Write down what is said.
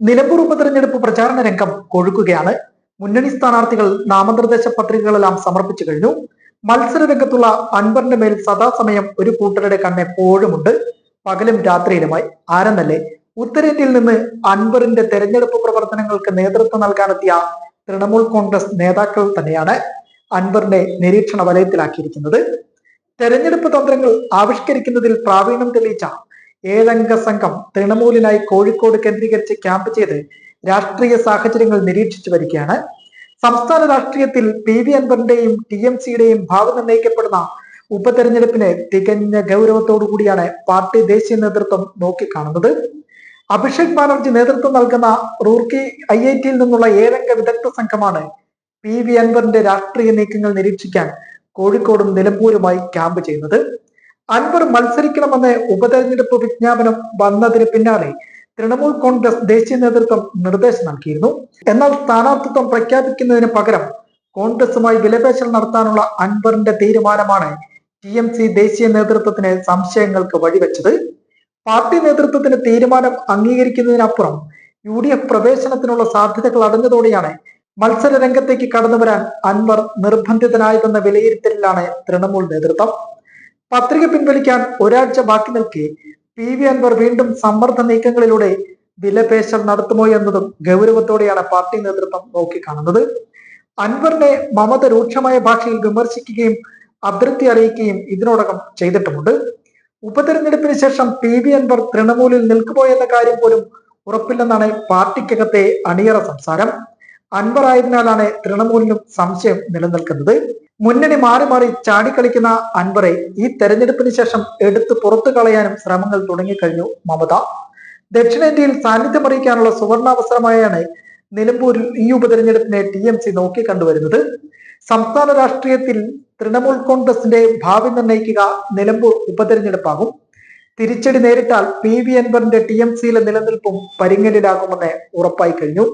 നിലമ്പൂർ ഉപതെരഞ്ഞെടുപ്പ് പ്രചാരണ രംഗം കൊഴുക്കുകയാണ്. മുന്നണി സ്ഥാനാർത്ഥികൾ നാമനിർദ്ദേശ പത്രികകളെല്ലാം സമർപ്പിച്ചു കഴിഞ്ഞു. മത്സര രംഗത്തുള്ള അൻവറിന്റെ മേൽ സദാസമയം ഒരു കൂട്ടരുടെ കണ്ണ് എപ്പോഴുമുണ്ട്. പകലും രാത്രിയിലുമായി. ആരെന്നല്ലേ? ഉത്തരേന്ത്യയിൽ നിന്ന് അൻവറിന്റെ തെരഞ്ഞെടുപ്പ് പ്രവർത്തനങ്ങൾക്ക് നേതൃത്വം നൽകാനെത്തിയ തൃണമൂൽ കോൺഗ്രസ് നേതാക്കൾ തന്നെയാണ് അൻവറിനെ നിരീക്ഷണ വലയത്തിലാക്കിയിരിക്കുന്നത്. തെരഞ്ഞെടുപ്പ് തന്ത്രങ്ങൾ ആവിഷ്കരിക്കുന്നതിൽ പ്രാവീണ്യം തെളിയിച്ച ഏഴംഗ സംഘം തൃണമൂലിനായി കോഴിക്കോട് കേന്ദ്രീകരിച്ച് ക്യാമ്പ് ചെയ്ത് രാഷ്ട്രീയ സാഹചര്യങ്ങൾ നിരീക്ഷിച്ചു വരികയാണ്. സംസ്ഥാന രാഷ്ട്രീയത്തിൽ പി വി അൻവറിന്റെയും ടി എം സിയുടെയും ഭാവി നിർണയിക്കപ്പെടുന്ന ഉപതെരഞ്ഞെടുപ്പിനെ തികഞ്ഞ ഗൗരവത്തോടു കൂടിയാണ് പാർട്ടി ദേശീയ നേതൃത്വം നോക്കിക്കാണുന്നത്. അഭിഷേക് ബാനർജി നേതൃത്വം നൽകുന്ന റൂർക്കി ഐ ഐ ടിയിൽ നിന്നുള്ള ഏഴംഗ വിദഗ്ധ സംഘമാണ് പി വി അൻവറിന്റെ രാഷ്ട്രീയ നീക്കങ്ങൾ നിരീക്ഷിക്കാൻ കോഴിക്കോടും നിലമ്പൂരുമായി ക്യാമ്പ് ചെയ്യുന്നത്. അൻവർ മത്സരിക്കണമെന്ന് ഉപതെരഞ്ഞെടുപ്പ് വിജ്ഞാപനം വന്നതിന് പിന്നാലെ തൃണമൂൽ കോൺഗ്രസ് ദേശീയ നേതൃത്വം നിർദ്ദേശം നൽകിയിരുന്നു. എന്നാൽ സ്ഥാനാർത്ഥിത്വം പ്രഖ്യാപിക്കുന്നതിന് പകരം കോൺഗ്രസുമായി വിലപേശൽ നടത്താനുള്ള അൻവറിന്റെ തീരുമാനമാണ് ടി എം സി ദേശീയ നേതൃത്വത്തിന് സംശയങ്ങൾക്ക് വഴിവെച്ചത്. പാർട്ടി നേതൃത്വത്തിന്റെ തീരുമാനം അംഗീകരിക്കുന്നതിനപ്പുറം യു ഡി എഫ് പ്രവേശനത്തിനുള്ള സാധ്യതകൾ അടഞ്ഞതോടെയാണ് മത്സര രംഗത്തേക്ക് കടന്നു വരാൻ അൻവർ നിർബന്ധിതനായതെന്ന വിലയിരുത്തലിലാണ് തൃണമൂൽ നേതൃത്വം. പത്രിക പിൻവലിക്കാൻ ഒരാഴ്ച ബാക്കി നിൽക്കെ പി വി അൻവർ വീണ്ടും സമ്മർദ്ദ നീക്കങ്ങളിലൂടെ വിലപേശൽ നടത്തുമോ എന്നതും ഗൗരവത്തോടെയാണ് പാർട്ടി നേതൃത്വം നോക്കിക്കാണുന്നത്. അൻവറിനെ മമത രൂക്ഷമായ ഭാഷയിൽ വിമർശിക്കുകയും അതൃപ്തി അറിയിക്കുകയും ഇതിനോടകം ചെയ്തിട്ടുമുണ്ട്. ഉപതെരഞ്ഞെടുപ്പിന് ശേഷം പി വി അൻവർ തൃണമൂലിൽ നിൽക്കുമോ എന്ന കാര്യം പോലും ഉറപ്പില്ലെന്നാണ് പാർട്ടിക്കകത്തെ അണിയറ സംസാരം. അൻവർ ആയതിനാലാണ് തൃണമൂലിനും സംശയം നിലനിൽക്കുന്നത്. മുന്നണി മാറി മാറി ചാടിക്കളിക്കുന്ന അൻവറെ ഈ തെരഞ്ഞെടുപ്പിന് ശേഷം എടുത്തു പുറത്തു കളയാനും ശ്രമങ്ങൾ തുടങ്ങിക്കഴിഞ്ഞു മമത. ദക്ഷിണേന്ത്യയിൽ സാന്നിധ്യം അറിയിക്കാനുള്ള സുവർണാവസരമായാണ് നിലമ്പൂരിൽ ഈ ഉപതെരഞ്ഞെടുപ്പിനെ ടി എം സി നോക്കിക്കണ്ടുവരുന്നത് സംസ്ഥാന രാഷ്ട്രീയത്തിൽ തൃണമൂൽ കോൺഗ്രസിന്റെ ഭാവി നിർണയിക്കുക നിലമ്പൂർ ഉപതെരഞ്ഞെടുപ്പാകും. തിരിച്ചടി നേരിട്ടാൽ പി വി അൻവറിന്റെ ടി എം സിയിലെ നിലനിൽപ്പും പരിങ്ങലിലാകുമെന്ന് ഉറപ്പായി കഴിഞ്ഞു.